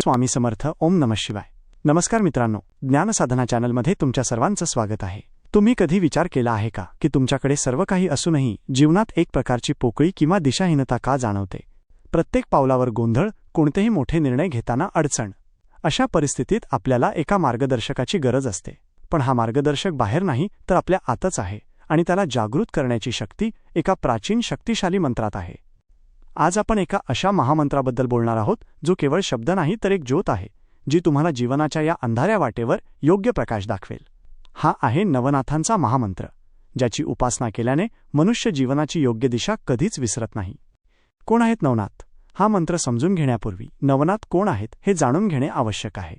स्वामी समर्थ ओम नम शिवाय. नमस्कार मित्रांनो ज्ञानसाधना चॅनलमध्ये तुमच्या सर्वांचं स्वागत आहे. तुम्ही कधी विचार केला आहे का की तुमच्याकडे सर्व काही असूनही जीवनात एक प्रकारची पोकळी किंवा दिशाहीनता का जाणवते? प्रत्येक पावलावर गोंधळ कोणतेही मोठे निर्णय घेताना अडचण. अशा परिस्थितीत आपल्याला एका मार्गदर्शकाची गरज असते. पण हा मार्गदर्शक बाहेर नाही तर आपल्या आतच आहे आणि त्याला जागृत करण्याची शक्ती एका प्राचीन शक्तिशाली मंत्रात आहे. आज आपण एका अशा महामंत्राबद्दल बोलणार आहोत जो केवळ शब्द नाही तर एक ज्योत आहे जी तुम्हाला जीवनाच्या या अंधाऱ्या वाटेवर योग्य प्रकाश दाखवेल. हा आहे नवनाथांचा महामंत्र ज्याची उपासना केल्याने मनुष्य जीवनाची योग्य दिशा कधीच विसरत नाही. कोण आहेत नवनाथ? हा मंत्र समजून घेण्यापूर्वी नवनाथ कोण आहेत हे जाणून घेणे आवश्यक आहे.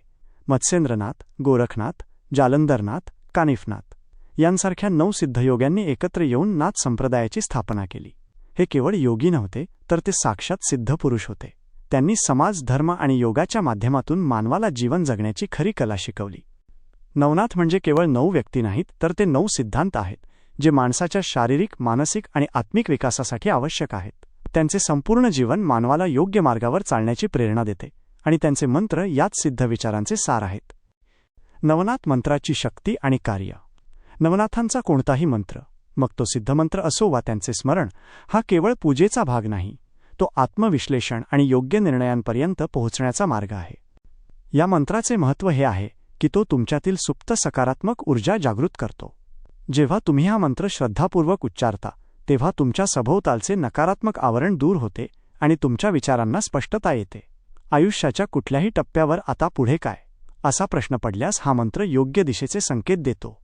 मत्स्येंद्रनाथ गोरखनाथ जालंधरनाथ कानिफनाथ यांसारख्या नऊ सिद्धयोग्यांनी एकत्र येऊन नाथ संप्रदायाची स्थापना केली. हे केवळ योगी नव्हते तर ते साक्षात सिद्ध पुरुष होते. त्यांनी समाज धर्म आणि योगाच्या माध्यमातून मानवाला जीवन जगण्याची खरी कला शिकवली. नवनाथ म्हणजे केवळ नऊ व्यक्ती नाहीत तर ते नऊ सिद्धांत आहेत जे माणसाच्या शारीरिक मानसिक आणि आत्मिक विकासासाठी आवश्यक आहेत. त्यांचे संपूर्ण जीवन मानवाला योग्य मार्गावर चालण्याची प्रेरणा देते आणि त्यांचे मंत्र याच सिद्ध विचारांचे सार आहेत. नवनाथ मंत्राची शक्ती आणि कार्य. नवनाथांचा कोणताही मंत्र मग तो सिद्धमंत्र असो वा त्यांचे स्मरण हा केवळ पूजेचा भाग नाही तो आत्मविश्लेषण आणि योग्य निर्णयांपर्यंत पोहोचण्याचा मार्ग आहे. या मंत्राचे महत्त्व हे आहे की तो तुमच्यातील सुप्त सकारात्मक ऊर्जा जागृत करतो. जेव्हा तुम्ही हा मंत्र श्रद्धापूर्वक उच्चारता तेव्हा तुमच्या सभोवतालचे नकारात्मक आवरण दूर होते आणि तुमच्या विचारांना स्पष्टता येते. आयुष्याच्या कुठल्याही टप्प्यावर आता पुढे काय? असा प्रश्न पडल्यास हा मंत्र योग्य दिशेचे संकेत देतो.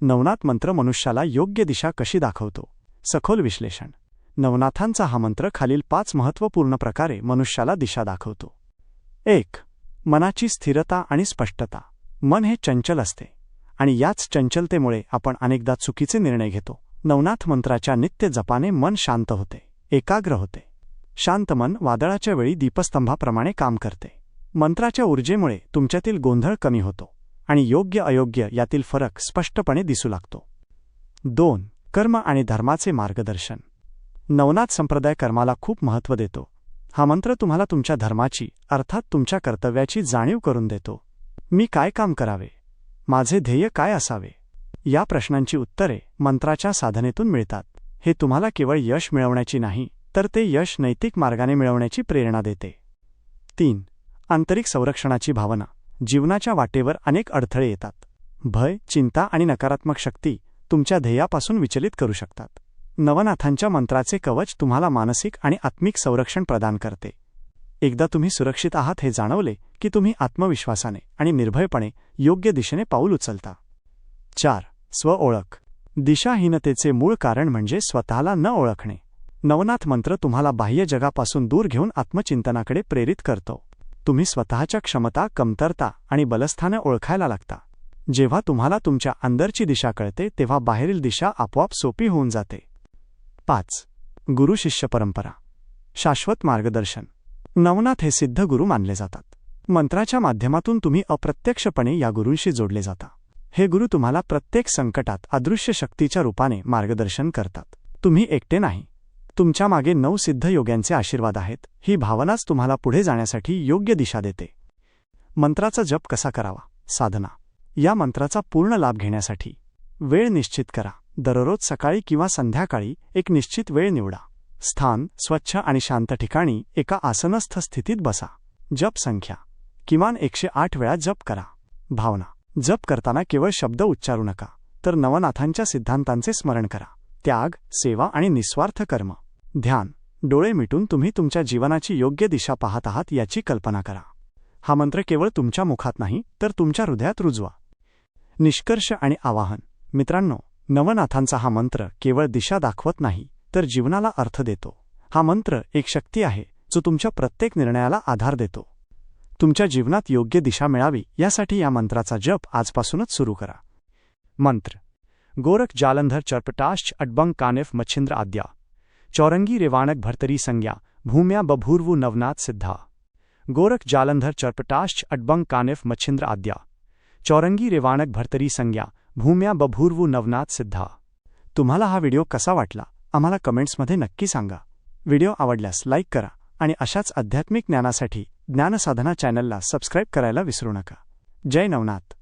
नवनाथ मंत्र मनुष्याला योग्य दिशा कशी दाखवतो? सखोल विश्लेषण. नवनाथांचा हा मंत्र खालील पाच महत्त्वपूर्ण प्रकारे मनुष्याला दिशा दाखवतो. एक मनाची स्थिरता आणि स्पष्टता. मन हे चंचल असते आणि याच चंचलतेमुळे आपण अनेकदा चुकीचे निर्णय घेतो. नवनाथ मंत्राच्या नित्य जपाने मन शांत होते एकाग्र होते. शांत मन वादळाच्या वेळी दीपस्तंभाप्रमाणे काम करते. मंत्राच्या ऊर्जेमुळे तुमच्यातील गोंधळ कमी होतो आणि योग्य अयोग्य यातील फरक स्पष्टपणे दिसू लागतो. दोन कर्म आणि धर्माचे मार्गदर्शन. नवनाथ संप्रदाय कर्माला खूप महत्त्व देतो. हा मंत्र तुम्हाला तुमच्या धर्माची अर्थात तुमच्या कर्तव्याची जाणीव करून देतो. मी काय काम करावे? माझे ध्येय काय असावे? या प्रश्नांची उत्तरे मंत्राच्या साधनेतून मिळतात. हे तुम्हाला केवळ यश मिळवण्याची नाही तर ते यश नैतिक मार्गाने मिळवण्याची प्रेरणा देते. तीन. आंतरिक संरक्षणाची भावना. जीवनाच्या वाटेवर अनेक अडथळे येतात. भय चिंता आणि नकारात्मक शक्ती तुमच्या ध्येयापासून विचलित करू शकतात. नवनाथांच्या मंत्राचे कवच तुम्हाला मानसिक आणि आत्मिक संरक्षण प्रदान करते. एकदा तुम्ही सुरक्षित आहात हे जाणवले की तुम्ही आत्मविश्वासाने आणि निर्भयपणे योग्य दिशेने पाऊल उचलता. चार. स्वओळख दिशाहीनतेचे मूळ कारण म्हणजे स्वतःला न ओळखणे. नवनाथ मंत्र तुम्हाला बाह्य जगापासून दूर घेऊन आत्मचिंतनाकडे प्रेरित करतो. तुम्ही स्वतःच्या क्षमता कमतरता आणि बलस्थानं ओळखायला लागता. जेव्हा तुम्हाला तुमच्या अंदरची दिशा कळते तेव्हा बाहेरील दिशा आपोआप सोपी होऊन जाते. पाच. गुरु शिष्य परंपरा. शाश्वत मार्गदर्शन. नवनाथ हे सिद्ध गुरु मानले जातात. मंत्राच्या माध्यमातून तुम्ही अप्रत्यक्षपणे या गुरूंशी जोडले जाता. हे गुरु तुम्हाला प्रत्येक संकटात अदृश्य शक्तीच्या रूपाने मार्गदर्शन करतात. तुम्ही एकटे नाही. तुमच्या मागे नऊ सिद्ध योग्यांचे आशीर्वाद आहेत. ही भावनाच तुम्हाला पुढे जाण्यासाठी योग्य दिशा देते. मंत्राचा जप कसा करावा? साधना. या मंत्राचा पूर्ण लाभ घेण्यासाठी. वेळ निश्चित करा. दररोज सकाळी किंवा संध्याकाळी एक निश्चित वेळ निवडा. स्थान स्वच्छ आणि शांत ठिकाणी एका आसनस्थ स्थितीत बसा. जप संख्या. किमान एकशे आठ वेळा जप करा. भावना. जप करताना केवळ शब्द उच्चारू नका तर नवनाथांच्या सिद्धांतांचे स्मरण करा. त्याग सेवा आणि निस्वार्थ कर्म. ध्यान. डोळे मिटून तुम्ही तुमच्या जीवनाची योग्य दिशा पाहत आहात याची कल्पना करा. हा मंत्र केवळ तुमच्या मुखात नाही तर तुमच्या हृदयात रुजवा. निष्कर्ष आणि आवाहन. मित्रांनो नवनाथांचा हा मंत्र केवळ दिशा दाखवत नाही तर जीवनाला अर्थ देतो. हा मंत्र एक शक्ती आहे जो तुमच्या प्रत्येक निर्णयाला आधार देतो. तुमच्या जीवनात योग्य दिशा मिळावी यासाठी या मंत्राचा जप आजपासूनच सुरू करा. मंत्र. गोरख जालंधर चर्पटाश्च अडबंग कानेफ मच्छिंद्र आद्या. चौरंगी रेवाणक भरतरी संज्ञा भूम्या बभूर्वु नवनाथ सिद्धा. गोरख जालंधर चर्पटाश्च अडबंग कानेफ मच्छिंद्र आद्या. चौरंगी रेवाणक भरतरी संज्ञा भूम्या बभूर्वु नवनाथ सिद्धा. तुम्हाला हा व्हिडिओ कसा वाटला? आम्हाला कमेंट्समध्ये नक्की सांगा. व्हिडिओ आवडल्यास लाईक करा आणि अशाच आध्यात्मिक ज्ञानासाठी ज्ञानसाधना चॅनलला सबस्क्राईब करायला विसरू नका. जय नवनाथ.